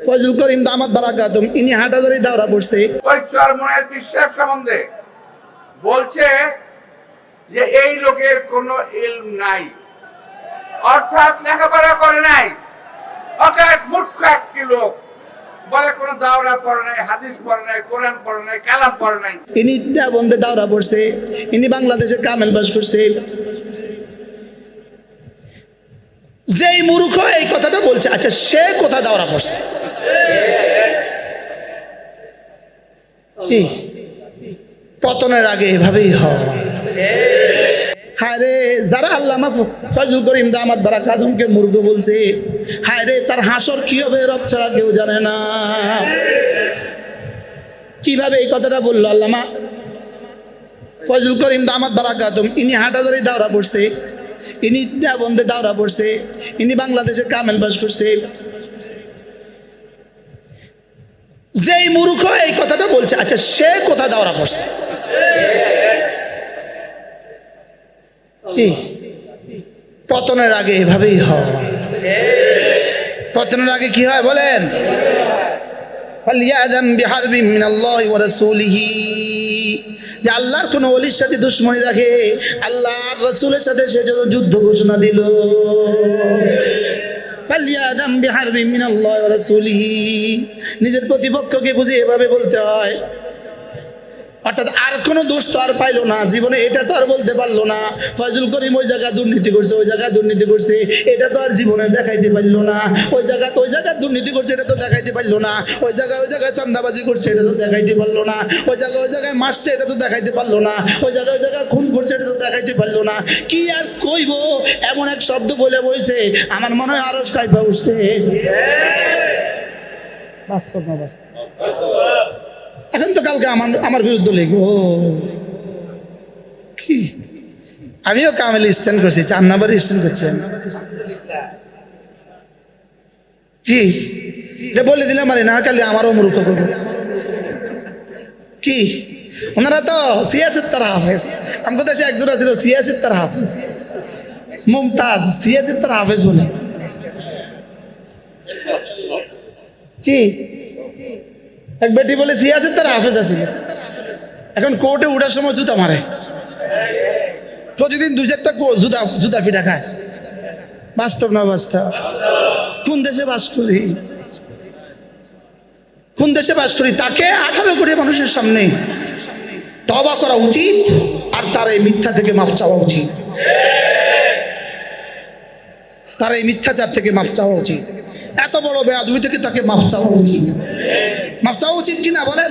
ফজল করিম দামাত বারাকাতুম ইনি হাটাজারি দাওরা পড়ছে। চরমনের বিশ্বাস সম্বন্ধে বলছে যে এই লোকের কোনো ইলম নাই। অর্থাৎ লেখাপড়া করে নাই। অর্থাৎ মূর্খ একটি লোক। বলে কোনো দাওরা পড়ে নাই হাদিস পড়ে নাই কোরআন পড়ে নাই কালাম পড়ে নাই। ইনি দেবন্দে দাওরা পড়ছে ইনি বাংলাদেশে কামেল বাস করছে। যেই মূর্খ এই কথাটা বলছে আচ্ছা সে কোথা দাওরা পড়ছে? পতনের আগে এভাবেই হয়। হায় রে যারা আল্লামা ফজল করিম দামাত বারা কাদমকে মুর্গ বলছে হায় রে তার হাসর কি হবে রব ছাড়া কেউ জানে না। কীভাবে এই কথাটা বলল আল্লামা? ফজল করিম দামাত বারাকাতুম ইনি হাটাজারি দাওরা পড়ছে, ইনি দেবন্দে দাওরা পড়ছে, ইনি বাংলাদেশে কামেল বাস করছে। যেই মূর্খ এই কথাটা বলছে। আচ্ছা সে কোথা দাওরা পড়ছে কি? পতনের আগে এভাবেই হয়। পতনের আগে কি হয় বলেন? যে আল্লাহর কোন ওলির সাথে দুশ্মনী রাখে আল্লাহর রাসূলের সাথে সে যেন যুদ্ধ ঘোষণা দিল। নিজের প্রতিপক্ষকে বুঝে এভাবে বলতে হয় অর্থাৎ আর কোনো দোষ তো আর পাইলো না। জীবনে এটা তো আর বলতে পারল না। ফজল করিম ওই জায়গায় দুর্নীতি করছে, ওই জায়গায় দুর্নীতি করছে, এটা তো আর জীবনে দেখাইতে পারল না। ওই জায়গা ওই জায়গায় দুর্নীতি করছে, এটা তো দেখাইতে পারল না। ওই জায়গায় ওই জায়গায় চান্দাবাজি করছে, এটা তো দেখাইতে পারল না। ওই জায়গায় ওই জায়গায় মারছে, এটা তো দেখাইতে পারল না। ওই জায়গায় ওই জায়গায় খুন করছে, এটা তো দেখাইতে পারল না। কি আর কইব? এমন এক শব্দ বলে বইছে, আমার মনে হয় আরও কাইপা উঠছে। বাস্তব না বাস্তব? এখন তো কালকে আমার আমার বিরুদ্ধে লিখব। কি? আমিও কামেল স্ট্যান্ড করছি, চার নাম্বার স্ট্যান্ড করছেন কি? বলে দিলাম আরে, না কালি আমারও মূর্খ করব। কি? ওনারা তো সিয়াসিত্তার হাফেজ। আমাকে দেশে একজন ছিল সিয়াসিত্তার হাফেজ। মুমতাজ সিয়াসিত্তার হাফেজ বলে। কি? এক বেটি বলে সিয়াসির তার হাফেজ আছে। এখন কোর্টে উঠার সময় জুতা মারে। প্রতিদিন দুই চারটা জুতা জুতা ফিটা খায়। বাস্তব না বাস্তব কোন দেশে বাস করি? কোন দেশে বাস করি? তাকে আঠারো কোটি মানুষের সামনে তবা করা উচিত, আর তার এই মিথ্যা থেকে মাফ চাওয়া উচিত। তার এই মিথ্যাচার থেকে মাফ চাওয়া উচিত। এত বড় বেয়াদুই থেকে তাকে মাফ চাওয়া উচিত। মাফ চাওয়া উচিত কিনা বলেন?